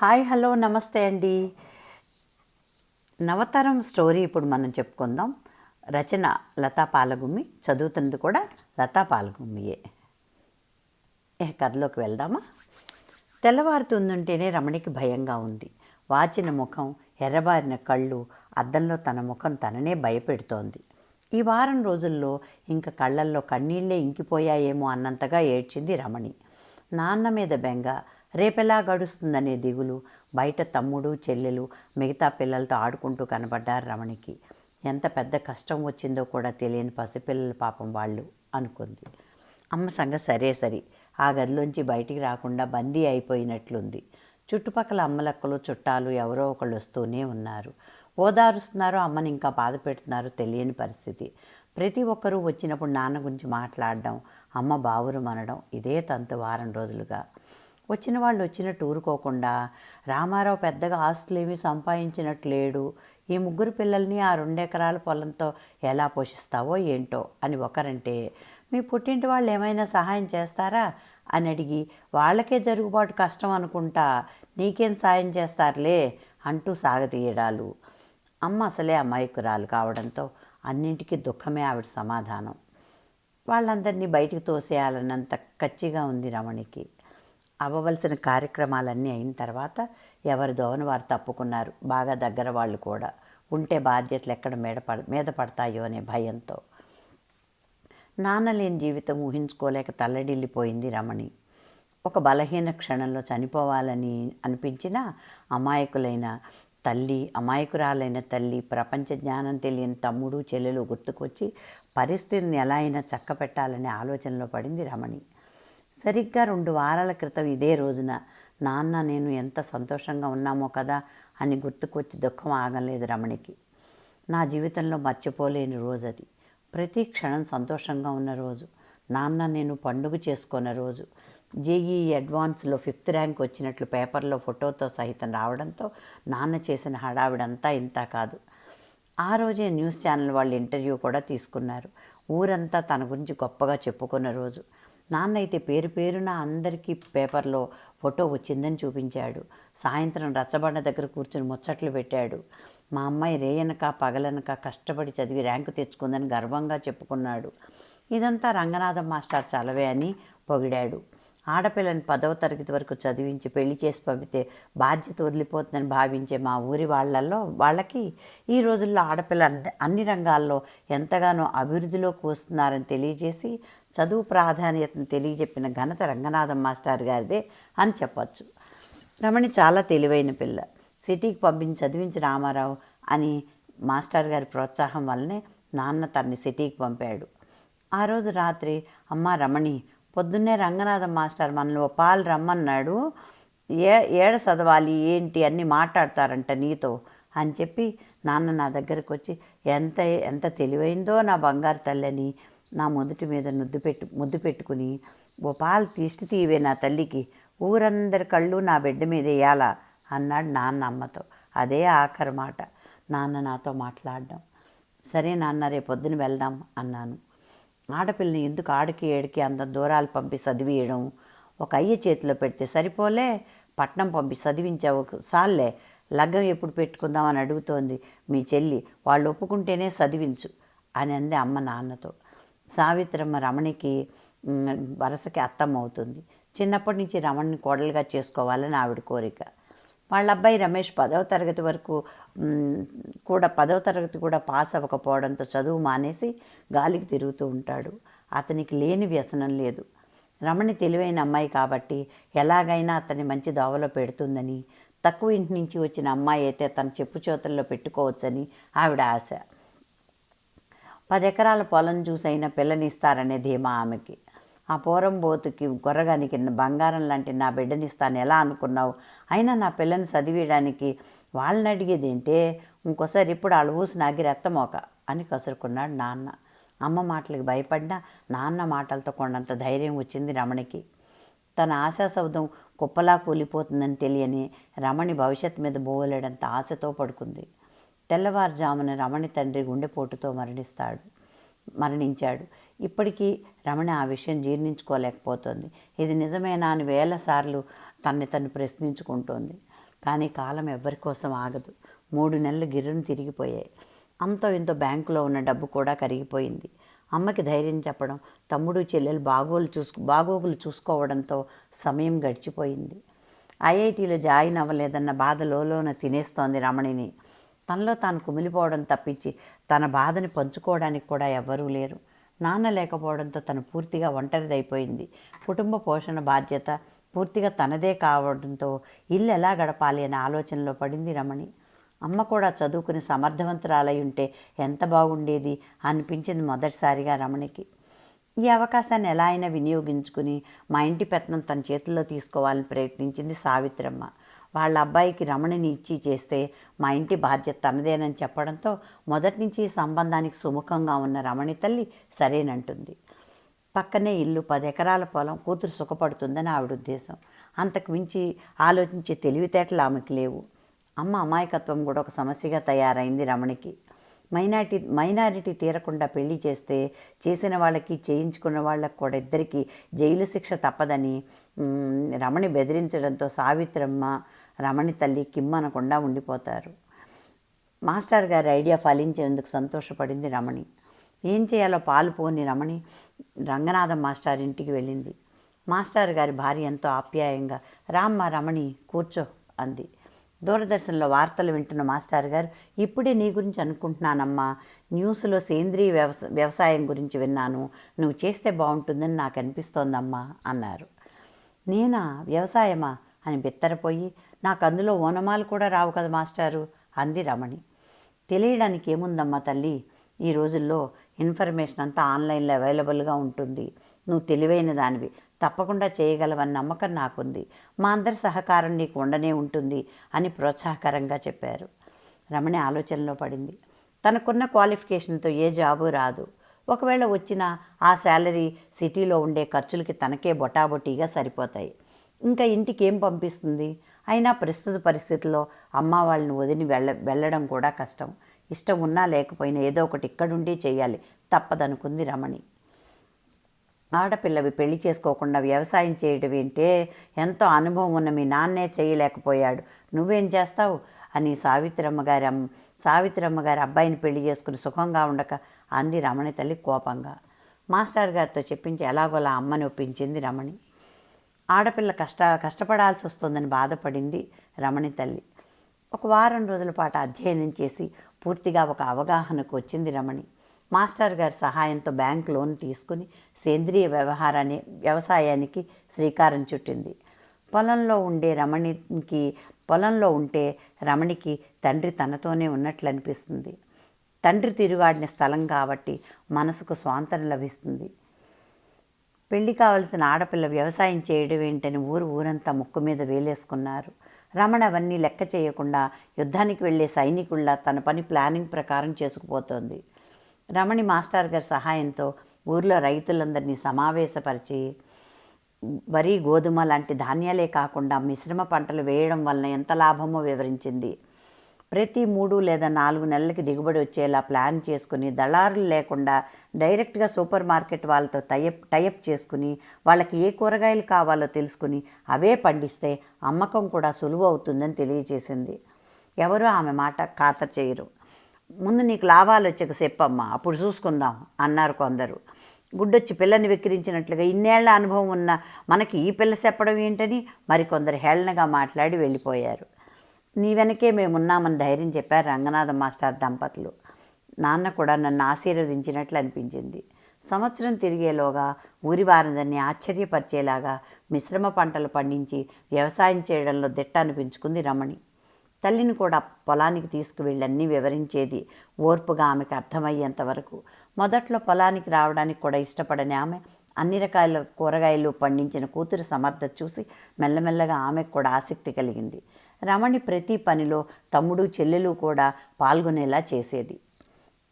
Hi hello నమస్తే అండి. నవతరం story ఇప్పుడు మనం చెప్పుకుందాం. రచన లతా పాలగుమ్మి చదువుతున్నది కూడా లతా పాలగుమ్మియే. ఏ కథలోకి వెళ్దామా? తెల్లవారుతుందంటేనే రమణికి భయంగా ఉంది. వాచిన ముఖం ఎర్రబారిన కళ్ళు అద్దంలో తన ముఖం తననే భయపెడుతోంది. ఈ వారం రోజుల్లో ఇంకా కళ్ళల్లో కన్నీళ్ళే ఇంకిపోయాయేమో అన్నంతగా ఏడ్చింది రమణి. నాన్న మీద బెంగ రేపెలా గడుస్తుందనే దిగులు. బయట తమ్ముడు చెల్లెలు మిగతా పిల్లలతో ఆడుకుంటూ కనబడ్డారు రమణికి. ఎంత పెద్ద కష్టం వచ్చిందో కూడా తెలియని పసిపిల్లల పాపం వాళ్ళు అనుకుంది. అమ్మ సంగ సరే సరి ఆ గదిలోంచి బయటికి రాకుండా బందీ అయిపోయినట్లుంది. చుట్టుపక్కల అమ్మలక్కలు చుట్టాలు ఎవరో ఒకళ్ళు వస్తూనే ఉన్నారు. ఓదారుస్తున్నారో అమ్మని ఇంకా బాధ పెడుతున్నారో తెలియని పరిస్థితి. ప్రతి ఒక్కరూ వచ్చినప్పుడు నాన్న గురించి మాట్లాడడం అమ్మ బావురు మనడం ఇదే తంతు వారం రోజులుగా. వచ్చిన వాళ్ళు వచ్చినట్టు ఊరుకోకుండా రామారావు పెద్దగా ఆస్తులేమీ సంపాదించినట్టు లేడు ఈ ముగ్గురు పిల్లల్ని ఆ రెండెకరాల పొలంతో ఎలా పోషిస్తావో ఏంటో అని ఒకరంటే మీ పుట్టింటి వాళ్ళు ఏమైనా సహాయం చేస్తారా? అని అడిగి వాళ్ళకే జరుగుబాటు కష్టం అనుకుంటా నీకేం సాయం చేస్తారులే అంటూ సాగతీయడాలు. అమ్మ అసలే అమాయకురాలు కావడంతో అన్నింటికీ దుఃఖమే ఆవిడ సమాధానం. వాళ్ళందరినీ బయటికి తోసేయాలన్నంత కచ్చిగా ఉంది రమణికి. అవ్వవలసిన కార్యక్రమాలన్నీ అయిన తర్వాత ఎవరి దోవన వారు తప్పుకున్నారు. బాగా దగ్గర వాళ్ళు కూడా. ఉంటే బాధ్యతలు ఎక్కడ మీద పడ మీద పడతాయో అనే భయంతో. నాన్న లేని జీవితం ఊహించుకోలేక తల్లడిల్లిపోయింది రమణి. ఒక బలహీన క్షణంలో చనిపోవాలని అనిపించిన అమాయకులైన తల్లి అమాయకురాలైన తల్లి ప్రపంచ జ్ఞానం తెలియని తమ్ముడు చెల్లెలు గుర్తుకొచ్చి పరిస్థితిని ఎలా అయినా చక్కపెట్టాలనే ఆలోచనలో పడింది రమణి. సరిగ్గా రెండు వారాల క్రితం ఇదే రోజున నాన్న నేను ఎంత సంతోషంగా ఉన్నామో కదా అని గుర్తుకొచ్చి దుఃఖం ఆగలేదు రమణికి. నా జీవితంలో మర్చిపోలేని రోజు అది ప్రతి క్షణం సంతోషంగా ఉన్న రోజు. నాన్న నేను పండుగ చేసుకున్న రోజు. జేఈ అడ్వాన్స్లో ఫిఫ్త్ ర్యాంక్ వచ్చినట్లు పేపర్లో ఫోటోతో సహితం రావడంతో నాన్న చేసిన హడావిడంతా ఇంత కాదు. ఆ రోజే న్యూస్ ఛానల్ వాళ్ళు ఇంటర్వ్యూ కూడా తీసుకున్నారు. ఊరంతా తన గురించి గొప్పగా చెప్పుకున్న రోజు. నాన్న అయితే పేరు పేరున అందరికీ పేపర్లో ఫోటో వచ్చిందని చూపించాడు. సాయంత్రం రచ్చబండ దగ్గర కూర్చుని ముచ్చట్లు పెట్టాడు. మా అమ్మాయి రేయనక పగలనక కష్టపడి చదివి ర్యాంకు తెచ్చుకుందని గర్వంగా చెప్పుకున్నాడు. ఇదంతా రంగనాథం మాస్టర్ చలవే అని పొగిడాడు. ఆడపిల్లని పదవ తరగతి వరకు చదివించి పెళ్ళి చేసి పంపితే బాధ్యత వదిలిపోతుందని భావించే మా ఊరి వాళ్ళల్లో వాళ్ళకి ఈ రోజుల్లో ఆడపిల్ల అన్ని- రంగాల్లో ఎంతగానో అభివృద్ధిలోకి వస్తున్నారని తెలియజేసి చదువు ప్రాధాన్యతను తెలియజెప్పిన ఘనత రంగనాథం మాస్టర్ గారిదే అని చెప్పచ్చు. రమణి చాలా తెలివైన పిల్ల. సిటీకి పంపించి చదివించి రామారావు అని మాస్టర్ గారి ప్రోత్సాహం వల్లనే నాన్న తనని సిటీకి పంపాడు. ఆ రోజు రాత్రి అమ్మ రమణి పొద్దున్నే రంగనాథం మాస్టర్ మనల్ని ఓ పాలు రమ్మన్నాడు. ఏ ఏడ చదవాలి ఏంటి అన్నీ మాట్లాడతారంట నీతో అని చెప్పి నాన్న నా దగ్గరకు వచ్చి ఎంత ఎంత తెలివైందో నా బంగారు తల్లని నా మొదటి మీద ముద్దు పెట్టు ముద్దు పెట్టుకుని ఓ పాలు తీసి తీవే నా తల్లికి. ఊరందరి కళ్ళు నా బిడ్డ మీద వేయాలా అన్నాడు నాన్న అమ్మతో. అదే ఆఖరి మాట. నాన్న నాతో మాట్లాడడం. సరే నాన్న రేపు పొద్దున వెళ్దాం అన్నాను. ఆడపిల్లని ఎందుకు ఆడికి ఏడికి అంత దూరాలు పంపి చదివియడం ఒక అయ్య చేతిలో పెడితే సరిపోలే పట్నం పంపి చదివించావు సాల్లే లగ్గం ఎప్పుడు పెట్టుకుందామని అడుగుతోంది మీ చెల్లి. వాళ్ళు ఒప్పుకుంటేనే చదివించు అని అంది అమ్మ నాన్నతో. సావిత్రమ్మ రమణికి వరసకి అత్తమ్మ అవుతుంది. చిన్నప్పటి నుంచి రమణిని కోడలుగా చేసుకోవాలని ఆవిడ కోరిక. వాళ్ళ అబ్బాయి రమేష్ పదవ తరగతి వరకు కూడా పదవ తరగతి కూడా పాస్ అవ్వకపోవడంతో చదువు మానేసి గాలికి తిరుగుతూ ఉంటాడు. అతనికి లేని వ్యసనం లేదు. రమణి తెలివైన అమ్మాయి కాబట్టి ఎలాగైనా అతన్ని మంచి దోవలో పెడుతుందని తక్కువ ఇంటి నుంచి వచ్చిన అమ్మాయి అయితే తన చెప్పు చేతుల్లో పెట్టుకోవచ్చని ఆవిడ ఆశ. పది ఎకరాల పొలం చూసైనా పిల్లనిస్తారనే ధీమా ఆమెకి. ఆ పోరంబోతుకి గొర్రగానికి బంగారం లాంటి నా బిడ్డనిస్తాను ఎలా అనుకున్నావు? అయినా నా పిల్లని చదివేయడానికి వాళ్ళని అడిగేది ఏంటే ఇంకోసారి ఇప్పుడు వాళ్ళ ఊసి నాగి రెత్తమోక అని కసురుకున్నాడు నాన్న. అమ్మ మాటలకు భయపడినా నాన్న మాటలతో కొండంత ధైర్యం వచ్చింది రమణికి. తన ఆశా కుప్పలా కూలిపోతుందని తెలియని రమణి భవిష్యత్తు మీద బోలేడంత ఆశతో పడుకుంది. తెల్లవారుజామున రమణి తండ్రి గుండెపోటుతో మరణిస్తాడు. మరణించాడు. ఇప్పటికీ రమణ ఆ విషయం జీర్ణించుకోలేకపోతుంది. ఇది నిజమేనా అని వేల సార్లు తన్ని తను ప్రశ్నించుకుంటోంది. కానీ కాలం ఎవ్వరి కోసం ఆగదు. మూడు నెలలు గిర్రును తిరిగిపోయాయి. అంతో ఇంతో బ్యాంకులో ఉన్న డబ్బు కూడా కరిగిపోయింది. అమ్మకి ధైర్యం చెప్పడం తమ్ముడు చెల్లెలు బాగోలు చూసు బాగోగులు చూసుకోవడంతో సమయం గడిచిపోయింది. ఐఐటీలో జాయిన్ అవ్వలేదన్న బాధ తినేస్తోంది రమణిని. తనలో తాను కుమిలిపోవడం తప్పించి తన బాధని పంచుకోవడానికి కూడా ఎవ్వరూ లేరు. నాన్న లేకపోవడంతో తను పూర్తిగా ఒంటరిదైపోయింది. కుటుంబ పోషణ బాధ్యత పూర్తిగా తనదే కావడంతో ఇల్లు ఎలా గడపాలి అనే ఆలోచనలో పడింది రమణి. అమ్మ కూడా చదువుకుని సమర్థవంతురాలై ఉంటే ఎంత బాగుండేది అనిపించింది మొదటిసారిగా రమణికి. ఈ అవకాశాన్ని ఎలా అయినా వినియోగించుకుని మా ఇంటి పెత్తనం తన చేతుల్లో తీసుకోవాలని ప్రయత్నించింది సావిత్రమ్మ. వాళ్ళ అబ్బాయికి రమణిని ఇచ్చి చేస్తే మా ఇంటి బాధ్యత తనదేనని చెప్పడంతో మొదటి నుంచి సంబంధానికి సుముఖంగా ఉన్న రమణి తల్లి సరేనంటుంది. పక్కనే ఇల్లు పది ఎకరాల పొలం కూతురు సుఖపడుతుందని ఆవిడ ఉద్దేశం. అంతకు మించి ఆలోచించే తెలివితేటలు ఆమెకు లేవు. అమ్మ అమాయకత్వం కూడా ఒక సమస్యగా తయారైంది రమణికి. మైనారిటీ మైనారిటీ తీరకుండా పెళ్ళి చేస్తే చేసిన వాళ్ళకి చేయించుకున్న వాళ్ళకి కూడా ఇద్దరికి జైలు శిక్ష తప్పదని రమణి బెదిరించడంతో సావిత్రమ్మ రమణి తల్లి కిమ్మనకుండా ఉండిపోతారు. మాస్టర్ గారి ఐడియా ఫలించేందుకు సంతోషపడింది రమణి. ఏం చేయాలో పాలు పోని రమణి రంగనాథం మాస్టర్ ఇంటికి వెళ్ళింది. మాస్టర్ గారి భార్య ఎంతో ఆప్యాయంగా రామ్మ రమణి కూర్చో అంది. దూరదర్శన్లో వార్తలు వింటున్న మాస్టర్ గారు ఇప్పుడే నీ గురించి అనుకుంటున్నానమ్మా. న్యూస్లో సేంద్రీయ వ్యవస వ్యవసాయం గురించి విన్నాను. నువ్వు చేస్తే బాగుంటుందని నాకు అనిపిస్తోందమ్మా అన్నారు. నేనా? వ్యవసాయమా? అని బిత్తరపోయి నాకు అందులో ఓనమాలు కూడా రావు కదా మాస్టారు అంది రమణి. తెలియడానికి ఏముందమ్మా తల్లి? ఈ రోజుల్లో ఇన్ఫర్మేషన్ అంతా ఆన్లైన్లో అవైలబుల్గా ఉంటుంది. నువ్వు తెలివైన దానివి. తప్పకుండా చేయగలవని నమ్మకం నాకుంది. మా అందరి సహకారం నీకు ఉండనే ఉంటుంది అని ప్రోత్సాహకరంగా చెప్పారు. రమణి ఆలోచనలో పడింది. తనకున్న క్వాలిఫికేషన్తో ఏ జాబు రాదు. ఒకవేళ వచ్చిన ఆ శాలరీ సిటీలో ఉండే ఖర్చులకి తనకే బొటాబొటీగా సరిపోతాయి. ఇంకా ఇంటికి ఏం పంపిస్తుంది? అయినా ప్రస్తుత పరిస్థితుల్లో అమ్మ వాళ్ళని వదిలి వెళ్ళ వెళ్ళడం కూడా కష్టం. ఇష్టం ఉన్నా లేకపోయినా ఏదో ఒకటి ఇక్కడుండి చేయాలి. తప్పదనుకుంది రమణి. ఆడపిల్లవి పెళ్ళి చేసుకోకుండా వ్యవసాయం చేయడం ఏంటే ఎంతో అనుభవం ఉన్న మీ నాన్నే చేయలేకపోయాడు. నువ్వేం చేస్తావు? అని సావిత్రమ్మ గారి అమ్మ సావిత్రమ్మ గారి అబ్బాయిని పెళ్ళి చేసుకుని సుఖంగా ఉండక అంది రమణి తల్లి కోపంగా. మాస్టర్ గారితో చెప్పించి ఎలాగోలా అమ్మని ఒప్పించింది రమణి. ఆడపిల్ల కష్ట కష్టపడాల్సి వస్తుందని బాధపడింది రమణి తల్లి. ఒక వారం రోజుల పాటు అధ్యయనం చేసి పూర్తిగా ఒక అవగాహనకు వచ్చింది రమణి. మాస్టర్ గారి సహాయంతో బ్యాంక్ లోన్ తీసుకుని సేంద్రియ వ్యవహారాన్ని వ్యవసాయానికి శ్రీకారం చుట్టింది. పొలంలో ఉండే రమణికి పొలంలో ఉంటే రమణికి తండ్రి తనతోనే ఉన్నట్లు అనిపిస్తుంది తండ్రి తిరుగాడిన స్థలం కాబట్టి మనసుకు స్వాంతన లభిస్తుంది. పెళ్ళి కావలసిన ఆడపిల్ల వ్యవసాయం చేయడం ఏంటని ఊరు ఊరంతా ముక్కు మీద వేలేసుకున్నారు. రమణ అవన్నీ లెక్క చేయకుండా యుద్ధానికి వెళ్ళే సైనికుల్లా తన పని ప్లానింగ్ ప్రకారం చేసుకుపోతోంది. రమణి మాస్టర్ గారి సహాయంతో ఊర్లో రైతులందరినీ సమావేశపరిచి వరి గోధుమ లాంటి ధాన్యాలే కాకుండా మిశ్రమ పంటలు వేయడం వలన ఎంత లాభమో వివరించింది. ప్రతి మూడు లేదా నాలుగు నెలలకి దిగుబడి వచ్చేలా ప్లాన్ చేసుకుని దళారులు లేకుండా డైరెక్ట్గా సూపర్ మార్కెట్ వాళ్ళతో టైప్ టైప్ చేసుకుని వాళ్ళకి ఏ కూరగాయలు కావాలో తెలుసుకుని అవే పండిస్తే అమ్మకం కూడా సులువు అవుతుందని తెలియజేసింది. ఎవరు ఆమె మాట ఖాతరు చేయరు. ముందు నీకు లాభాలు వచ్చాక చెప్పమ్మా అప్పుడు చూసుకుందాం అన్నారు కొందరు. గుడ్డొచ్చి పిల్లని వెక్కిరించినట్లుగా ఇన్నేళ్ళ అనుభవం ఉన్న మనకి ఈ పిల్ల చెప్పడం ఏంటని మరికొందరు హేళనగా మాట్లాడి వెళ్ళిపోయారు. నీ వెనకే మేమున్నామని ధైర్యం చెప్పారు రంగనాథ మాస్టర్ దంపతులు. నాన్న కూడా నన్ను ఆశీర్వదించినట్లు అనిపించింది. సంవత్సరం తిరిగేలోగా ఊరి వారందరినీ ఆశ్చర్యపరిచేలాగా మిశ్రమ పంటలు పండించి వ్యవసాయం చేయడంలో దిట్ట అనిపించుకుంది రమణి. తల్లిని కూడా పొలానికి తీసుకువెళ్ళి అన్నీ వివరించేది ఓర్పుగా ఆమెకు అర్థమయ్యేంత వరకు. మొదట్లో పొలానికి రావడానికి కూడా ఇష్టపడని ఆమె అన్ని రకాల కూరగాయలు పండించిన కూతురు సమర్థత చూసి మెల్లమెల్లగా ఆమెకు కూడా ఆసక్తి కలిగింది. రమణి ప్రతి పనిలో తమ్ముడు చెల్లెలు కూడా పాల్గొనేలా చేసేది.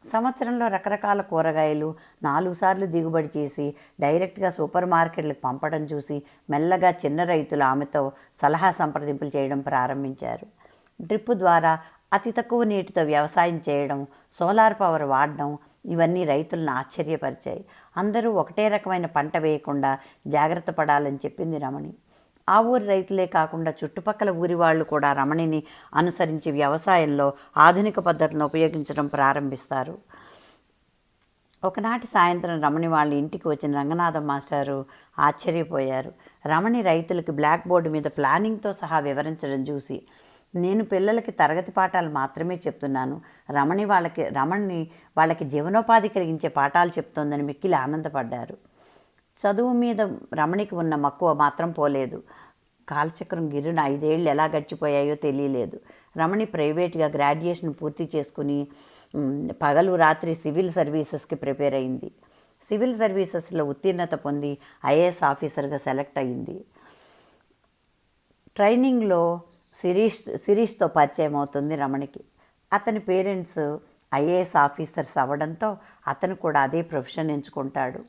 సంవత్సరంలో రకరకాల కూరగాయలు నాలుగు సార్లు దిగుబడి చేసి డైరెక్ట్గా సూపర్ మార్కెట్లకు పంపడం చూసి మెల్లగా చిన్న రైతులు ఆమెతో సలహా సంప్రదింపులు చేయడం ప్రారంభించారు. డ్రిప్ ద్వారా అతి తక్కువ నీటితో వ్యవసాయం చేయడం సోలార్ పవర్ వాడడం ఇవన్నీ రైతులను ఆశ్చర్యపరిచాయి. అందరూ ఒకటే రకమైన పంట వేయకుండా జాగ్రత్త పడాలని చెప్పింది రమణి. ఆ ఊరి రైతులే కాకుండా చుట్టుపక్కల ఊరి వాళ్ళు కూడా రమణిని అనుసరించి వ్యవసాయంలో ఆధునిక పద్ధతులను ఉపయోగించడం ప్రారంభిస్తారు. ఒకనాటి సాయంత్రం రమణి వాళ్ళ ఇంటికి వచ్చిన రంగనాథం మాస్టారు ఆశ్చర్యపోయారు. రమణి రైతులకు బ్లాక్ బోర్డు మీద ప్లానింగ్తో సహా వివరించడం చూసి నేను పిల్లలకి తరగతి పాఠాలు మాత్రమే చెప్తున్నాను. రమణి వాళ్ళకి రమణిని వాళ్ళకి జీవనోపాధి కలిగించే పాఠాలు చెప్తోందని మిక్కిలి ఆనందపడ్డారు. చదువు మీద రమణికి ఉన్న మక్కువ మాత్రం పోలేదు. కాలచక్రం గిరిన ఐదేళ్ళు ఎలా గడిచిపోయాయో తెలియలేదు. రమణి ప్రైవేట్గా గ్రాడ్యుయేషన్ పూర్తి చేసుకుని పగలు రాత్రి సివిల్ సర్వీసెస్కి ప్రిపేర్ అయింది. సివిల్ సర్వీసెస్లో ఉత్తీర్ణత పొంది ఐఏఎస్ ఆఫీసర్గా సెలెక్ట్ అయింది. ట్రైనింగ్లో శిరీష్ శిరీష్తో పరిచయం అవుతుంది రమణికి. అతని పేరెంట్స్ ఐఏఎస్ ఆఫీసర్స్ అవ్వడంతో అతను కూడా అదే ప్రొఫెషన్ ఎంచుకుంటాడు.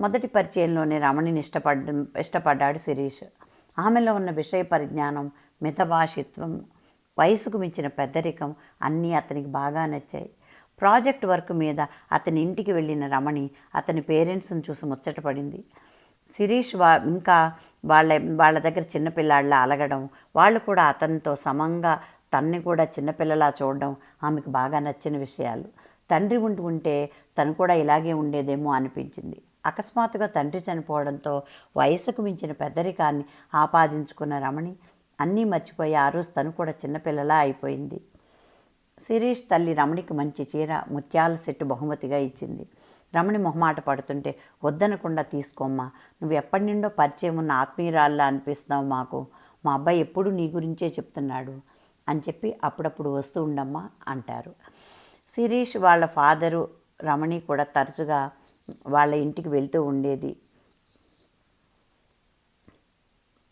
మొదటి పరిచయంలోనే రమణిని ఇష్టపడ్డ ఇష్టపడ్డాడు శిరీష్. ఆమెలో ఉన్న విషయ పరిజ్ఞానం మితభాషిత్వం వయసుకు మించిన పెద్దరికం అన్నీ అతనికి బాగా నచ్చాయి. ప్రాజెక్ట్ వర్క్ మీద అతని ఇంటికి వెళ్ళిన రమణి అతని పేరెంట్స్ని చూసి ముచ్చటపడింది శిరీష్ వా ఇంకా వాళ్ళ వాళ్ళ దగ్గర చిన్నపిల్లాళ్ళ అలగడం వాళ్ళు కూడా అతనితో సమంగా తన్ని కూడా చిన్నపిల్లలా చూడడం ఆమెకు బాగా నచ్చిన విషయాలు. తండ్రి ఉండి ఉంటే తను కూడా ఇలాగే ఉండేదేమో అనిపించింది. అకస్మాత్తుగా తండ్రి చనిపోవడంతో వయసుకు మించిన పెద్దరికాన్ని ఆపాదించుకున్న రమణి అన్నీ మర్చిపోయి ఆ రోజు తను కూడా చిన్నపిల్లలా అయిపోయింది. శిరీష్ తల్లి రమణికి మంచి చీర ముత్యాల సెట్టు బహుమతిగా ఇచ్చింది. రమణి మొహమాట పడుతుంటే వద్దనకుండా తీసుకోమ్మా. నువ్వు ఎప్పటి నుండో పరిచయం ఉన్న ఆత్మీయురాల్లా అనిపిస్తున్నావు మాకు. మా అబ్బాయి ఎప్పుడు నీ గురించే చెప్తున్నాడు అని చెప్పి అప్పుడప్పుడు వస్తూ ఉండమ్మా అంటారు. శిరీష్ వాళ్ళ ఫాదరు రమణి కూడా తరచుగా వాళ్ళ ఇంటికి వెళ్తూ ఉండేది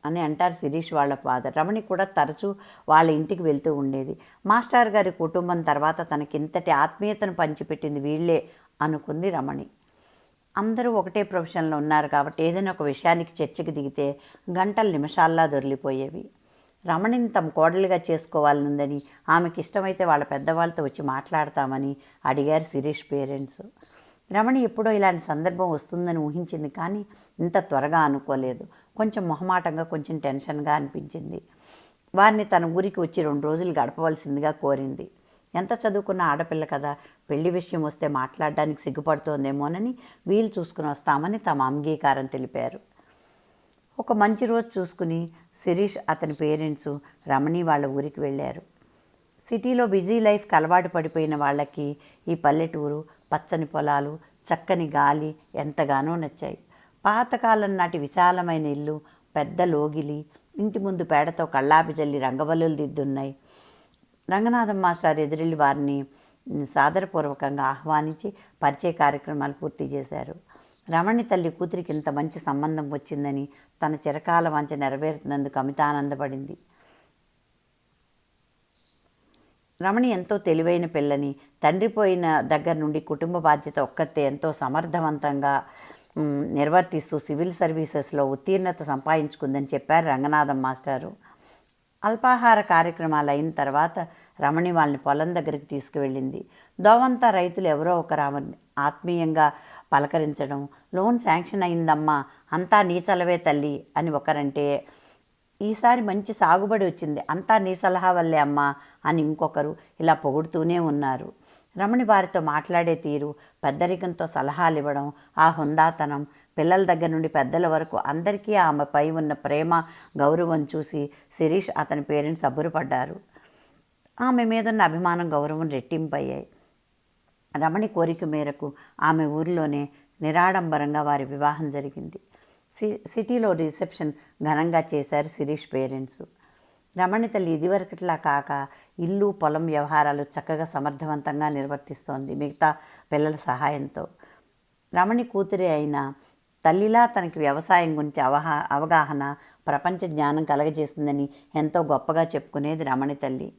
అని అంటారు శిరీష్ వాళ్ళ ఫాదర్. రమణి కూడా తరచూ వాళ్ళ ఇంటికి వెళ్తూ ఉండేది. మాస్టర్ గారి కుటుంబం తర్వాత తనకి ఇంతటి ఆత్మీయతను పంచిపెట్టింది వీళ్ళే అనుకుంది రమణి. అందరూ ఒకటే ప్రొఫెషన్లో ఉన్నారు కాబట్టి ఏదైనా ఒక విషయానికి చర్చకు దిగితే గంటలు నిమిషాల్లా దొరికిపోయేవి. రమణిని తమ కోడలుగా చేసుకోవాలనుందని ఆమెకి ఇష్టమైతే వాళ్ళ పెద్దవాళ్ళతో వచ్చి మాట్లాడతామని అడిగారు శిరీష్ పేరెంట్స్. రమణి ఎప్పుడో ఇలాంటి సందర్భం వస్తుందని ఊహించింది కానీ ఇంత త్వరగా అనుకోలేదు. కొంచెం మొహమాటంగా కొంచెం టెన్షన్గా అనిపించింది. వారిని తన ఊరికి వచ్చి రెండు రోజులు గడపవలసిందిగా కోరింది. ఎంత చదువుకున్న ఆడపిల్ల కదా పెళ్ళి విషయం వస్తే మాట్లాడడానికి సిగ్గుపడుతోందేమోనని వీలు చూసుకుని వస్తామని తమ అంగీకారం తెలిపారు. ఒక మంచి రోజు చూసుకుని శిరీష్ అతని పేరెంట్స్ రమణి వాళ్ళ ఊరికి వెళ్ళారు. సిటీలో బిజీ లైఫ్కి అలవాటు పడిపోయిన వాళ్ళకి ఈ పల్లెటూరు పచ్చని పొలాలు చక్కని గాలి ఎంతగానో నచ్చాయి. పాతకాలం నాటి విశాలమైన ఇల్లు పెద్ద లోగిలి ఇంటి ముందు పేడతో కళ్ళాపి జల్లి రంగవల్లులు దిద్దున్నాయి. రంగనాథం మాస్టర్ ఎదురెళ్ళి వారిని సాదరపూర్వకంగా ఆహ్వానించి పరిచయ కార్యక్రమాలు పూర్తి చేశారు. రమణి తల్లి కూతురికి ఇంత మంచి సంబంధం వచ్చిందని తన చిరకాల వంచ నెరవేరుతున్నందుకు అమిత ఆనందపడింది రమణి ఎంతో తెలివైన పిల్లని తండ్రి పోయిన దగ్గర నుండి కుటుంబ బాధ్యత ఒక్కతే ఎంతో సమర్థవంతంగా నిర్వర్తిస్తూ సివిల్ సర్వీసెస్లో ఉత్తీర్ణత సంపాదించుకుందని చెప్పారు రంగనాథం మాస్టారు. అల్పాహార కార్యక్రమాలు అయిన తర్వాత రమణి వాళ్ళని పొలం దగ్గరికి తీసుకువెళ్ళింది. దోవంతా రైతులు ఎవరో ఒకరు ఆమె ఆత్మీయంగా పలకరించడం లోన్ శాంక్షన్ అయిందమ్మా అంతా నీ చలవే తల్లి అని ఒకరంటే ఈసారి మంచి సాగుబడి వచ్చింది అంతా నీ సలహా వల్లే అమ్మా అని ఇంకొకరు ఇలా పొగుడుతూనే ఉన్నారు. రమణి వారితో మాట్లాడే తీరు పెద్దరికంతో సలహాలు ఇవ్వడం ఆ హుందాతనం పిల్లల దగ్గర నుండి పెద్దల వరకు అందరికీ ఆమెపై ఉన్న ప్రేమ గౌరవం చూసి శిరీష్ అతని పేరెంట్స్ అబ్బురపడ్డారు ఆమె మీద ఉన్న అభిమానం గౌరవం రెట్టింపయ్యాయి. రమణి కోరిక మేరకు ఆమె ఊరిలోనే నిరాడంబరంగా వారి వివాహం జరిగింది. సి సిటీలో రిసెప్షన్ ఘనంగా చేశారు శిరీష్ పేరెంట్స్. రమణి తల్లి ఇదివరకట్లా కాక ఇల్లు పొలం వ్యవహారాలు చక్కగా సమర్థవంతంగా నిర్వర్తిస్తోంది మిగతా పిల్లల సహాయంతో. రమణి కూతురే అయిన తల్లిలా తనకి వ్యవసాయం గురించి అవహా అవగాహన ప్రపంచ జ్ఞానం కలగజేస్తుందని ఎంతో గొప్పగా చెప్పుకునేది రమణి తల్లి.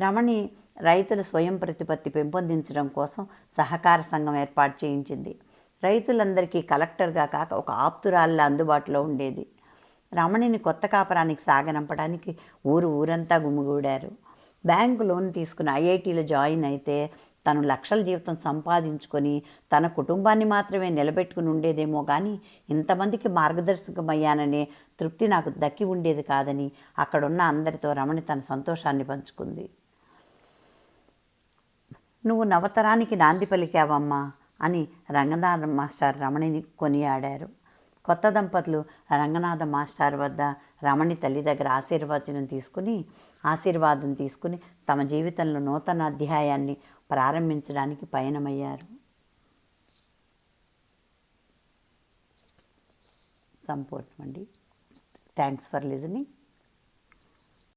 రమణి రైతుల స్వయం ప్రతిపత్తి పెంపొందించడం కోసం సహకార సంఘం ఏర్పాటు చేయించింది. రైతులందరికీ కలెక్టర్గా కాక ఒక ఆప్తురాల్లా అందుబాటులో ఉండేది. రమణిని కొత్త కాపరానికి సాగనంపడానికి ఊరు ఊరంతా గుమిగూడారు. బ్యాంకు లోన్ తీసుకుని ఐఐటీలో జాయిన్ అయితే తను లక్షల జీవితం సంపాదించుకొని తన కుటుంబాన్ని మాత్రమే నిలబెట్టుకుని ఉండేదేమో కానీ ఇంతమందికి మార్గదర్శకమయ్యాననే తృప్తి నాకు దక్కి ఉండేది కాదని అక్కడున్న అందరితో రమణి తన సంతోషాన్ని పంచుకుంది. నువ్వు నవతరానికి నాంది పలికావమ్మా అని రంగనాథ మాస్టర్ రమణిని కొనియాడారు. కొత్త దంపతులు రంగనాథ మాస్టర్ వద్ద రమణి తల్లి దగ్గర ఆశీర్వచనం తీసుకుని ఆశీర్వాదం తీసుకుని తమ జీవితంలో నూతన అధ్యాయాన్ని ప్రారంభించడానికి పయనమయ్యారు. సంపూర్ణమండి. Thanks for listening